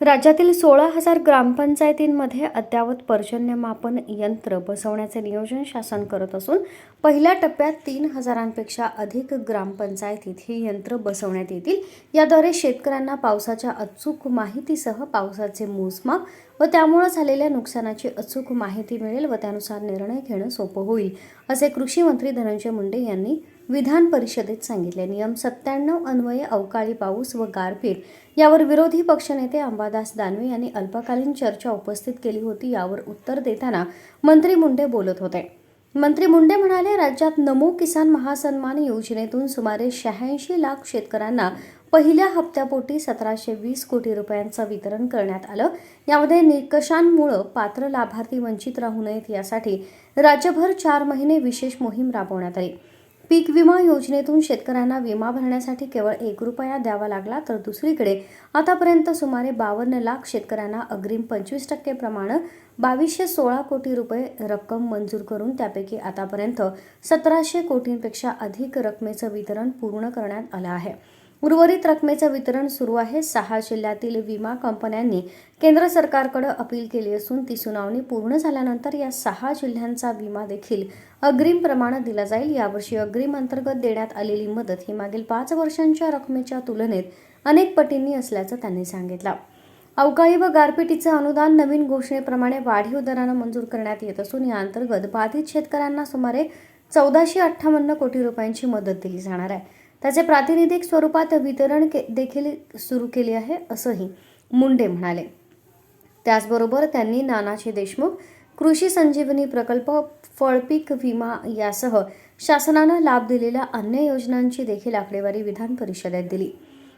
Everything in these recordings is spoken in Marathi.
राज्यातील सोळा हजार ग्रामपंचायतींमध्ये अद्ययावत पर्जन्यमापन यंत्र बसवण्याचे नियोजन शासन करत असून पहिल्या टप्प्यात तीन हजारांपेक्षा अधिक ग्रामपंचायतीत ही यंत्र बसवण्यात येतील. याद्वारे शेतकऱ्यांना पावसाच्या अचूक माहितीसह पावसाचे मोजमाप व त्यामुळे झालेल्या नुकसानाची अचूक माहिती मिळेल व त्यानुसार निर्णय घेणं सोपं होईल असे कृषी मंत्री धनंजय मुंडे यांनी विधान परिषदेत सांगितले. नियम सत्त्याण्णव अन्वये अवकाळी पाऊस व गारपीट. यावर विरोधी पक्षनेते अंबादास दानवे यांनी अल्पकालीन चर्चा उपस्थित केली होती. यावर उत्तर देताना मंत्री मुंडे बोलत होते. मंत्री मुंडे म्हणाले राज्यात नमो किसान महासन्मान योजनेतून सुमारे शहाऐंशी लाख शेतकऱ्यांना पहिल्या हप्त्यापोटी सतराशे वीस कोटी रुपयांचं वितरण करण्यात आलं. यामध्ये निकषांमुळं पात्र लाभार्थी वंचित राहू नयेत यासाठी राज्यभर चार महिने विशेष मोहीम राबवण्यात आली. पीक विमा योजनेतून शेतकऱ्यांना विमा भरण्यासाठी केवळ एक रुपया द्यावा लागला तर दुसरीकडे आतापर्यंत सुमारे बावन्न लाख शेतकऱ्यांना अग्रिम पंचवीस टक्केप्रमाणे बावीसशे सोळा कोटी रुपये रक्कम मंजूर करून त्यापैकी आतापर्यंत सतराशे कोटींपेक्षा अधिक रकमेचं वितरण पूर्ण करण्यात आलं आहे. उर्वरित रकमेचं वितरण सुरू आहे. सहा जिल्ह्यातील विमा कंपन्यांनी केंद्र सरकारकडे अपील केली असून ती सुनावणी पूर्ण झाल्यानंतर या सहा जिल्ह्यांचा विमा देखील अग्रिम प्रमाणात दिला जाईल. यावर्षी अग्रिम अंतर्गत देण्यात आलेली मदत ही मागील पाच वर्षांच्या रकमेच्या तुलनेत अनेक पटींनी असल्याचं त्यांनी सांगितलं. अवकाळी व गारपिटीचं अनुदान नवीन घोषणेप्रमाणे वाढीव दरानं मंजूर करण्यात येत असून या अंतर्गत बाधित शेतकऱ्यांना सुमारे चौदाशे अठ्ठावन्न कोटी रुपयांची मदत दिली जाणार आहे. त्याचे प्रातिनिधिक स्वरूपात वितरण के देखील सुरू केले आहे असंही मुंडे म्हणाले. त्याचबरोबर त्यांनी नानाजी देशमुख कृषी संजीवनी प्रकल्प फळपीक विमा यासह शासनानं लाभ दिलेल्या अन्य योजनांची देखील आकडेवारी विधान परिषदेत दिली.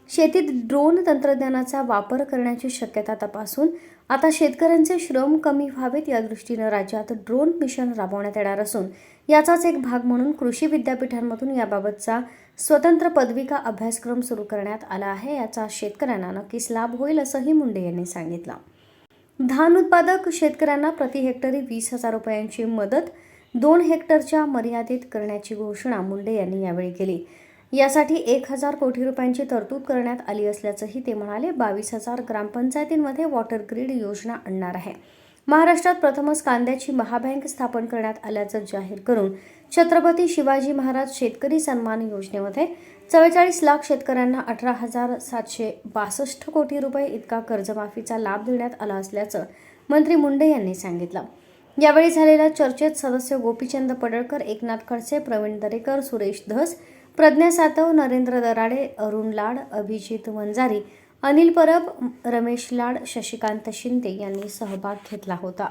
शेतीत ड्रोन तंत्रज्ञानाचा वापर करण्याची शक्यता तपासून आता शेतकऱ्यांचे श्रम कमी व्हावेत या दृष्टीनं राज्यात ड्रोन मिशन राबवण्यात येणार असून याचाच एक भाग म्हणून कृषी विद्यापीठांमधून याबाबतचा स्वतंत्र पदविका अभ्यासक्रम सुरू करण्यात आला आहे. याचा शेतकऱ्यांना नक्कीच लाभ होईल असंही मुंडे यांनी सांगितलं. धान उत्पादक शेतकऱ्यांना प्रति हेक्टरी वीस हजार रुपयांची मदत दोन हेक्टरच्या मर्यादित करण्याची घोषणा मुंडे यांनी यावेळी केली. यासाठी एक हजार कोटी रुपयांची तरतूद करण्यात आली असल्याचंही ते म्हणाले. बावीस हजार ग्रामपंचायतींमध्ये वॉटर ग्रीड योजना आणणार आहे. महाराष्ट्रात प्रथमच कांद्याची महाबँक स्थापन करण्यात आल्याचं जाहीर करून छत्रपती शिवाजी महाराज शेतकरी सन्मान योजनेमध्ये चव्वेचाळीस लाख शेतकऱ्यांना अठरा हजार सातशे बासष्ट कोटी रुपये इतका कर्जमाफीचा लाभ देण्यात आला असल्याचं मंत्री मुंडे यांनी सांगितलं. यावेळी झालेल्या चर्चेत सदस्य गोपीचंद पडळकर एकनाथ खडसे प्रवीण दरेकर सुरेश धस प्रज्ञा सातव नरेंद्र दराडे अरुण लाड अभिजित वंजारी अनिल परब रमेश लाड शशिकांत शिंदे यांनी सहभाग घेतला होता.